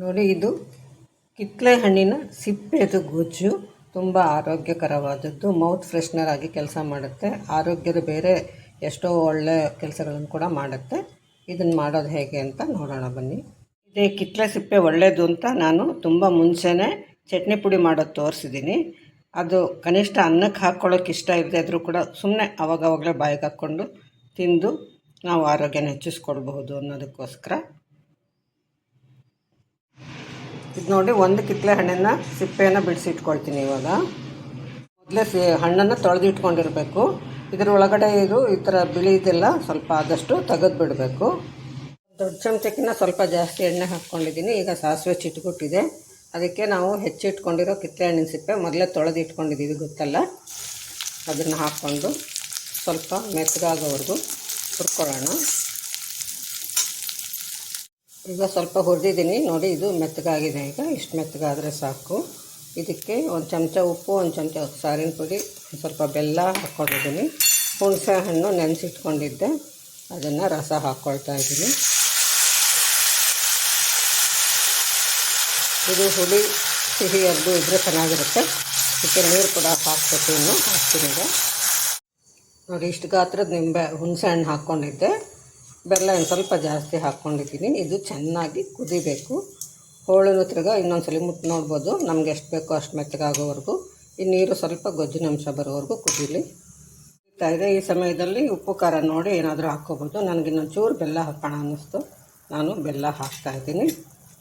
ನೋಡಿ ಇದು ಕಿತ್ತಳೆ ಹಣ್ಣಿನ ಸಿಪ್ಪೆದು ಗೊಜ್ಜು. ತುಂಬ ಆರೋಗ್ಯಕರವಾದದ್ದು. ಮೌತ್ ಫ್ರೆಶ್ನರ್ ಆಗಿ ಕೆಲಸ ಮಾಡುತ್ತೆ. ಆರೋಗ್ಯದ ಬೇರೆ ಎಷ್ಟೋ ಒಳ್ಳೆ ಕೆಲಸಗಳನ್ನು ಕೂಡ ಮಾಡುತ್ತೆ. ಇದನ್ನು ಮಾಡೋದು ಹೇಗೆ ಅಂತ ನೋಡೋಣ ಬನ್ನಿ. ಇದೇ ಕಿತ್ತಳೆ ಸಿಪ್ಪೆ ಒಳ್ಳೆಯದು ಅಂತ ನಾನು ತುಂಬ ಮುಂಚೆನೇ ಚಟ್ನಿ ಪುಡಿ ಮಾಡೋದು ತೋರಿಸಿದ್ದೀನಿ ಅದು ಕನಿಷ್ಠ ಅನ್ನಕ್ಕೆ ಹಾಕ್ಕೊಳ್ಳೋಕೆ ಇಷ್ಟ ಇಲ್ಲದೆ ಇದ್ದರೂ ಕೂಡ ಸುಮ್ಮನೆ ಅವಾಗವಾಗಲೇ ಬಾಯಿಗೆ ಹಾಕ್ಕೊಂಡು ತಿಂದು ನಾವು ಆರೋಗ್ಯನ ಹೆಚ್ಚಿಸ್ಕೊಳ್ಬಹುದು ಅನ್ನೋದಕ್ಕೋಸ್ಕರ. ಇದು ನೋಡಿ ಒಂದು ಕಿತ್ತಳೆ ಹಣ್ಣನ್ನು ಸಿಪ್ಪೆಯನ್ನು ಬಿಡಿಸಿಟ್ಕೊಳ್ತೀನಿ ಇವಾಗ. ಮೊದಲೇ ಸಿ ಹಣ್ಣನ್ನು ತೊಳೆದಿಟ್ಕೊಂಡಿರಬೇಕು. ಇದರ ಒಳಗಡೆ ಇದು ಈ ಥರ ಬಿಳಿದೆಲ್ಲ ಸ್ವಲ್ಪ ಆದಷ್ಟು ತೆಗೆದು ಬಿಡಬೇಕು. ದೊಡ್ಡ ಚಮಚಕ್ಕಿಂತ ಸ್ವಲ್ಪ ಜಾಸ್ತಿ ಎಣ್ಣೆ ಹಾಕ್ಕೊಂಡಿದ್ದೀನಿ. ಈಗ ಸಾಸಿವೆ ಚಿಟ್ಕೊಟ್ಟಿದೆ. ಅದಕ್ಕೆ ನಾವು ಹೆಚ್ಚಿಟ್ಕೊಂಡಿರೋ ಕಿತ್ತಳೆ ಹಣ್ಣಿನ ಸಿಪ್ಪೆ ಮೊದಲೇ ತೊಳೆದು ಇಟ್ಕೊಂಡಿದ್ದೀವಿ ಗೊತ್ತಲ್ಲ? ಅದನ್ನು ಹಾಕ್ಕೊಂಡು ಸ್ವಲ್ಪ ಮೆತ್ತಗಾಗೋವರೆಗೂ ಹುರ್ಕೊಳ್ಳೋಣ. ಈಗ ಸ್ವಲ್ಪ ಹುರಿದಿದ್ದೀನಿ. ನೋಡಿ, ಇದು ಮೆತ್ತಗಾಗಿದೆ ಈಗ. ಇಷ್ಟು ಮೆತ್ತಗಾದರೆ ಸಾಕು. ಇದಕ್ಕೆ ಒಂದು ಚಮಚ ಉಪ್ಪು, ಒಂದು ಚಮಚ ಸಾರಿನ ಪುಡಿ ಸ್ವಲ್ಪ ಬೆಲ್ಲ ಹಾಕ್ಕೊಂಡಿದ್ದೀನಿ. ಹುಣಸೆ ಹಣ್ಣು ನೆನೆಸಿಟ್ಕೊಂಡಿದ್ದೆ. ಅದನ್ನು ರಸ ಹಾಕ್ಕೊಳ್ತಾ ಇದ್ದೀನಿ. ಇದು ಹುಳಿ ಸಿಹಿ ಎರಡು ಇದ್ದರೆ ಚೆನ್ನಾಗಿರುತ್ತೆ. ಇದಕ್ಕೆ ನೀರು ಕೂಡ ಇನ್ನು ಹಾಕ್ತೀನಿ ಈಗ. ನೋಡಿ, ಇಷ್ಟು ಗಾತ್ರದ ನಿಂಬೆ ಹುಣಸೆ ಹಣ್ಣು ಹಾಕ್ಕೊಂಡಿದ್ದೆ. ಬೆಲ್ಲ ಒಂದು ಸ್ವಲ್ಪ ಜಾಸ್ತಿ ಹಾಕ್ಕೊಂಡಿದ್ದೀನಿ ಇದು ಚೆನ್ನಾಗಿ ಕುದಿಬೇಕು. ಹೋಳಿನ ತಿರ್ಗ ಇನ್ನೊಂದು ಸಲ ಮುಟ್ಟು ನೋಡ್ಬೋದು. ನಮ್ಗೆ ಎಷ್ಟು ಬೇಕೋ ಅಷ್ಟು ಮೆತ್ತಗಾಗೋವರೆಗೂ. ಈ ನೀರು ಸ್ವಲ್ಪ ಗೊಜ್ಜಿನ ಅಂಶ ಬರೋವರೆಗೂ ಕುದೀಲಿ. ಇದೆ. ಈ ಸಮಯದಲ್ಲಿ ಉಪ್ಪು, ಖಾರ ನೋಡಿ ಏನಾದರೂ ಹಾಕ್ಕೋಬೋದು. ನನಗೆ ಇನ್ನೊಂಚೂರು ಬೆಲ್ಲ ಹಾಕೋಣ ಅನ್ನಿಸ್ತು. ನಾನು ಬೆಲ್ಲ ಹಾಕ್ತಾ ಇದ್ದೀನಿ.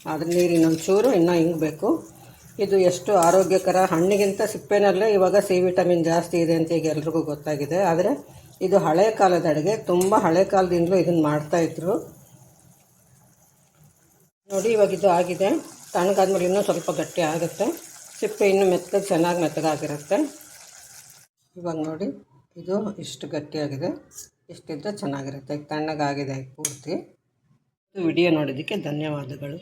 ಆದರೆ ನೀರು ಇನ್ನೊಂದು ಚೂರು ಇನ್ನೂ ಹಿಂಗಬೇಕು ಇದು ಎಷ್ಟು ಆರೋಗ್ಯಕರ. ಹಣ್ಣಿಗಿಂತ ಸಿಪ್ಪೆನಲ್ಲೇ ಇವಾಗ ಸಿ ವಿಟಮಿನ್ ಜಾಸ್ತಿ ಇದೆ ಅಂತ ಈಗ ಎಲ್ರಿಗೂ ಗೊತ್ತಾಗಿದೆ. ಆದರೆ ಇದು ಹಳೆ ಕಾಲದ ಅಡುಗೆ. ತುಂಬ ಹಳೆ ಕಾಲದಿಂದಲೂ ಇದನ್ನು ಮಾಡ್ತಾಯಿದ್ರು ನೋಡಿ, ಇವಾಗ ಇದು ಆಗಿದೆ. ತಣ್ಣಗಾದ್ಮೇಲೆ ಇನ್ನೂ ಸ್ವಲ್ಪ ಗಟ್ಟಿ ಆಗುತ್ತೆ. ಸಿಪ್ಪೆ ಇನ್ನೂ ಮೆತ್ತಗೆ, ಚೆನ್ನಾಗಿ ಮೆತ್ತಗಾಗಿರುತ್ತೆ. ಇವಾಗ ನೋಡಿ, ಇದು ಇಷ್ಟು ಗಟ್ಟಿಯಾಗಿದೆ. ಇಷ್ಟಿದ್ದರೆ ಚೆನ್ನಾಗಿರುತ್ತೆ. ತಣ್ಣಗಾಗಿದೆ ಪೂರ್ತಿ. ವಿಡಿಯೋ ನೋಡಿದ್ದಕ್ಕೆ ಧನ್ಯವಾದಗಳು.